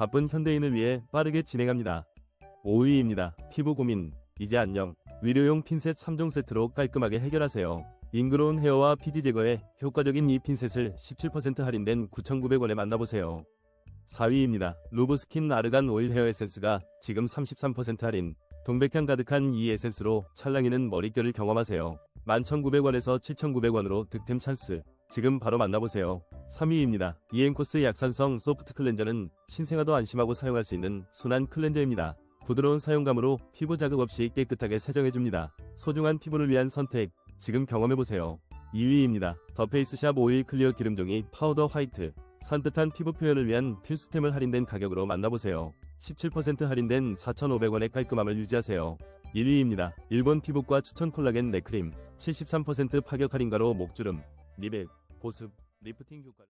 바쁜 현대인을 위해 빠르게 진행합니다. 5위입니다. 피부 고민, 이제 안녕. 위료용 핀셋 3종 세트로 깔끔하게 해결하세요. 잉그로운 헤어와 피지 제거에 효과적인 이 핀셋을 17% 할인된 9,900원에 만나보세요. 4위입니다. 루브스킨 아르간 오일 헤어 에센스가 지금 33% 할인. 동백향 가득한 이 에센스로 찰랑이는 머릿결을 경험하세요. 11,900원에서 7,900원으로 득템 찬스. 지금 바로 만나보세요. 3위입니다. 이엔코스 약산성 소프트 클렌저는 신생아도 안심하고 사용할 수 있는 순한 클렌저입니다. 부드러운 사용감으로 피부 자극 없이 깨끗하게 세정해줍니다. 소중한 피부를 위한 선택, 지금 경험해보세요. 2위입니다. 더 페이스샵 오일 클리어 기름종이 파우더 화이트. 산뜻한 피부 표현을 위한 필수템을 할인된 가격으로 만나보세요. 17% 할인된 4,500원의 깔끔함을 유지하세요. 1위입니다. 일본 피부과 추천 콜라겐 네크림. 73% 파격 할인가로 목주름, 미백, 보습, 리프팅 효과.